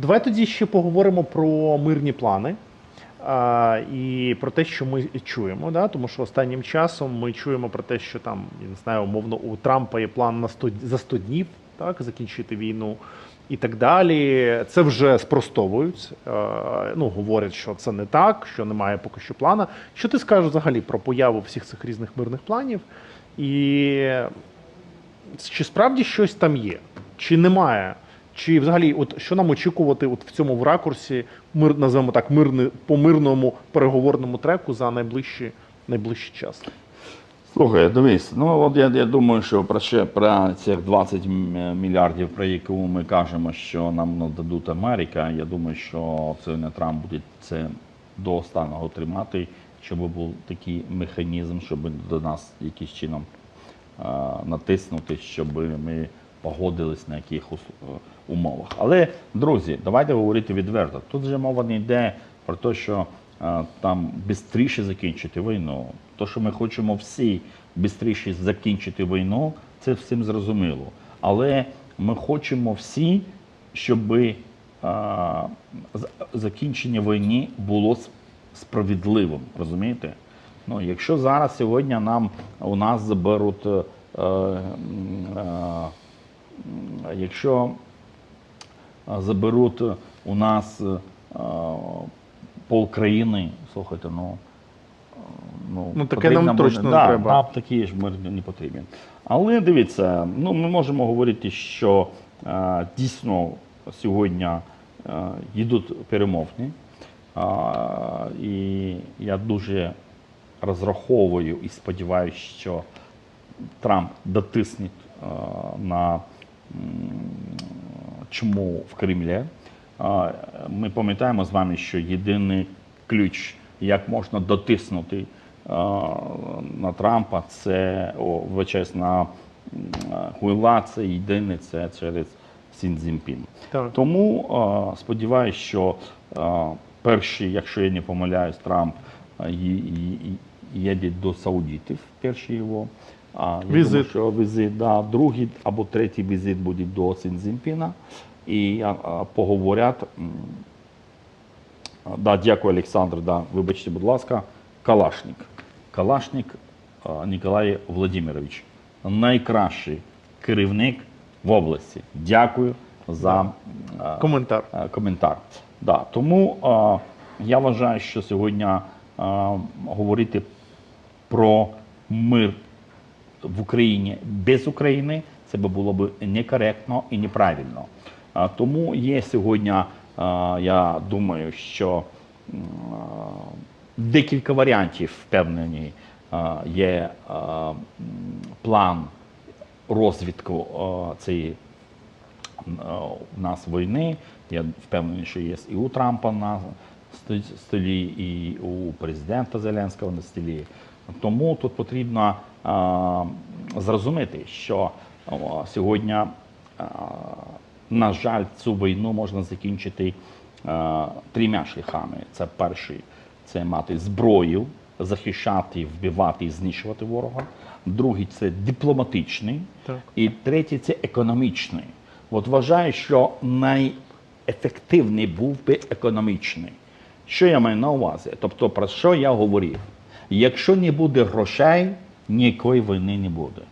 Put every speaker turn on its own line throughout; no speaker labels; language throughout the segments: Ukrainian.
Давай тоді ще поговоримо про мирні плани. А, і про те, що ми чуємо, да? тому що останнім часом ми чуємо про те, що там, я не знаю, умовно, у Трампа є план на 100, за 100 днів так, закінчити війну і так далі. Це вже спростовують. Е, ну, говорять, що це не так, що немає поки що плана. Що ти скажеш взагалі про появу всіх цих різних мирних планів? І чи справді щось там є? Чи немає? Чи взагалі, от що нам очікувати от в цьому в ракурсі, мир, називаємо так, мирне, по мирному переговорному треку за найближчі, найближчий час?
Слухай, дивись, ну от я, я думаю, що про ще про цих 20 мільярдів, про які ми кажемо, що нам нададуть Америка. Я думаю, що це не Трамп буде це до останнього тримати, щоб був такий механізм, щоб до нас якимось чином а, натиснути, щоб ми погодились на яких е, умовах. Але, друзі, давайте говорити відверто. Тут же мова не йде про те, що е, там швидше закінчити війну. То, що ми хочемо всі швидше закінчити війну, це всім зрозуміло. Але ми хочемо всі, щоб е, закінчення війни було справедливим. Розумієте? Ну, якщо зараз сьогодні нам у нас заберуть, якщо заберуть у нас е, пол країни, слухайте, ну. Ну,
Ну, таке нам
буде-
точно не
да,
треба.
Нам такий ж мир не потрібен. Але дивіться, ну ми можемо говорити, що е, дійсно сьогодні йдуть перемовини. А, і я дуже розраховую і сподіваюся, що Трамп дотисне на чому в Кремлі. Ми пам'ятаємо з вами, що єдиний ключ, як можна дотиснути на Трампа, це о, вибачаюсь, на м, Гуйла, це єдине це через Сін Цзіньпін.
Так.
Тому сподіваюся, що перший, якщо я не помиляюсь, Трамп їде до Саудитів, перший його. А, я
Візит.
Думаю, що візит, да, другий або третій візит буде до Сінзінпіна. І а, а, поговорять. Да, дякую, Олександр. Да, вибачте, будь ласка, Калашник. Калашник а, Ніколай Владимирович. Найкращий керівник в області. Дякую за а,
Коментар.
е, коментар. Да, тому е, я вважаю, що сьогодні е, говорити про мир в Україні без України це би було б некоректно і неправильно. Тому є сьогодні, я думаю, що декілька варіантів впевнені. Є план розвитку е, цієї у нас війни. Я впевнений, що є і у Трампа на столі, і у президента Зеленського на столі. Тому тут потрібно зрозуміти, що сьогодні, на жаль, цю війну можна закінчити трьома шляхами. Це перший це мати зброю, захищати, вбивати і знищувати ворога. Другий це дипломатичний.
Так.
І третій це економічний. От вважаю, що найефективний був би економічний. Що я маю на увазі? Тобто, про що я говорив? Якщо не буде грошей, ніякої війни не буде.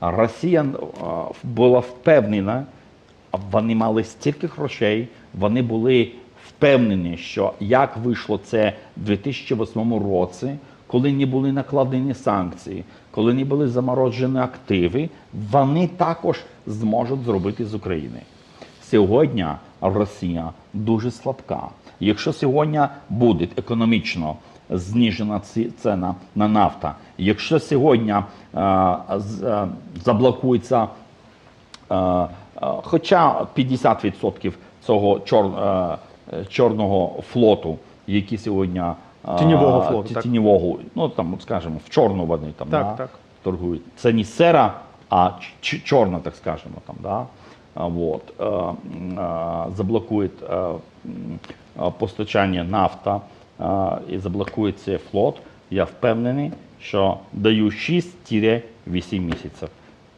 Росія була впевнена, вони мали стільки грошей, вони були впевнені, що як вийшло це в 2008 році, коли не були накладені санкції, коли не були заморожені активи, вони також зможуть зробити з України. Сьогодні Росія дуже слабка. Якщо сьогодні буде економічно знижена ціна на нафта, якщо сьогодні е, е, заблокується Е, Хоча 50% цього чор, чорного флоту, який сьогодні
Тіньового флоту, так.
тіньового, ну там, от скажемо, в чорну вони там
Так,
да,
так.
торгують. Це не сера, а чорна, так скажемо, там, да. Вот, заблокують постачання нафта і заблокують цей флот. Я впевнений, що даю 6-8 місяців.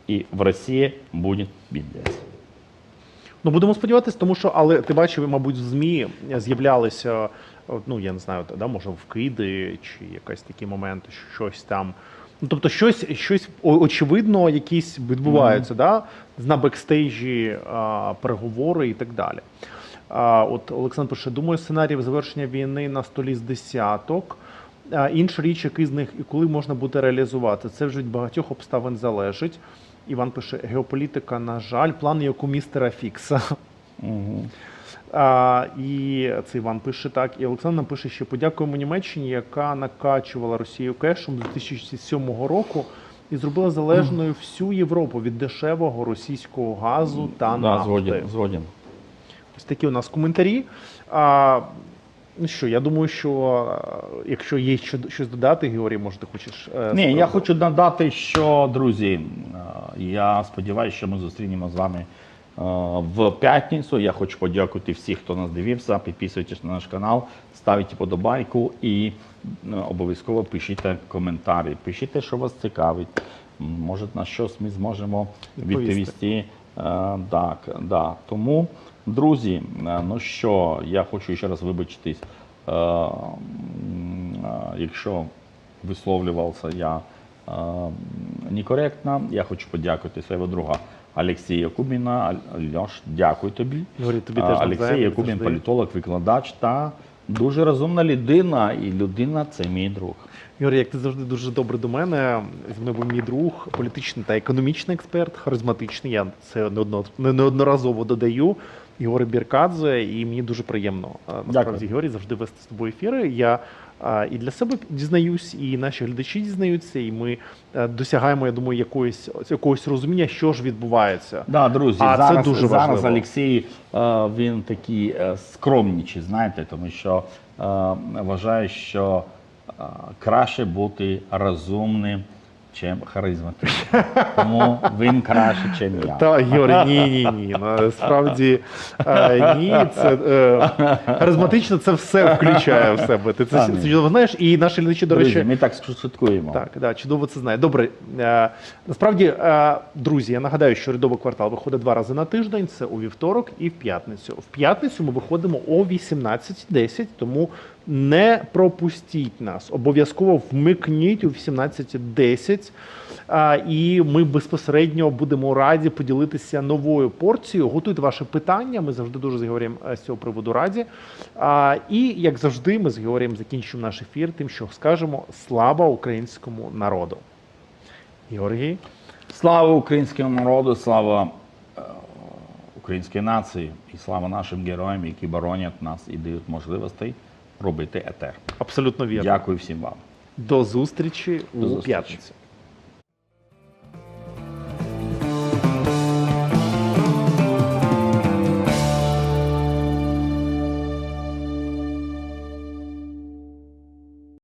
І в Росії буде бідність.
Ну будемо сподіватися, тому що, але ти бачив, мабуть, в ЗМІ з'являлися, ну я не знаю, да, може вкиди чи якісь такі моменти, що щось там. Ну, тобто, щось, щось очевидно, якісь відбуваються, да, на бекстейджі а, переговори і так далі. От Олександр пише: думаю, сценарій завершення війни на столі з десяток. Інша річ, який з них і коли можна буде реалізувати. Це вже від багатьох обставин залежить. Іван пише: геополітика, на жаль, план як у містера Фікса.
Угу.
А, і це Іван пише так. І Олександр нам пише, що подякуємо Німеччині, яка накачувала Росію кешем з 2007 року і зробила залежною всю Європу від дешевого російського газу та
Да,
нафти.
згоден, згоден.
Ось такі у нас коментарі. А, ну що, я думаю, що е, якщо є що, щось додати, Георгій, може, ти хочеш. е,
Ні, я хочу додати, що друзі, е, я сподіваюся, що ми зустрінемо з вами в п'ятницю. Я хочу подякувати всіх, хто нас дивився. Підписуйтесь на наш канал, ставте подобайку і обов'язково пишіть коментарі. Пишіть, що вас цікавить. Може, на щось ми зможемо
Відповісти.
відповісти. Так, да. Тому, друзі, е, ну що, я хочу ще раз вибачитись, е, е, якщо висловлювався я е, некоректно. Я хочу подякувати свого друга Олексія Кубіна. Льош, дякую тобі.
Георгій, тобі теж
Олексій Якубін, політолог, викладач та дуже розумна людина. І людина це мій друг.
Ігор, як ти завжди дуже добре до мене. Зі мною був мій друг, політичний та економічний експерт, харизматичний. Я це неодно- не- неодноразово додаю. Ігор Біркадзе, і мені дуже приємно е, насправді. Георгій завжди вести з тобою ефіри. Я е, і для себе дізнаюсь, і наші глядачі дізнаються, і ми е, досягаємо, я думаю, якоїсь якогось розуміння, що ж відбувається.
Да, друзі,
А це дуже
зараз
важливо.
Олексій він такий скромніший, знаєте, тому що вважає, що краще бути розумним, чим харизматичним. Тому він краще, ніж я.
Та Георгій, ні, ні, ні. Насправді е, ні, це е, харизматично це все включає в себе. Ти це, це чудово знаєш, і наші глядачі, до речі,
ми так слідкуємо.
Так, да, чудово це знає. Добре. Е, насправді, друзі, я нагадаю, що рядовий квартал виходить два рази на тиждень. Це у вівторок і в п'ятницю. В п'ятницю ми виходимо о 18.10, тому не пропустіть нас. Обов'язково вмикніть у 18.10. А, і ми безпосередньо будемо раді поділитися новою порцією. Готуйте ваші питання. Ми завжди дуже з Георгієм е, з цього приводу раді. І як завжди, ми з Георгієм закінчимо наш ефір тим, що скажемо слава українському народу. Георгій,
Слава українському народу, слава е, українській нації і слава нашим героям, які боронять нас і дають можливостей робити етер.
абсолютно вірно.
Дякую всім вам.
До зустрічі
До
у
зустрічі.
п'ятницю.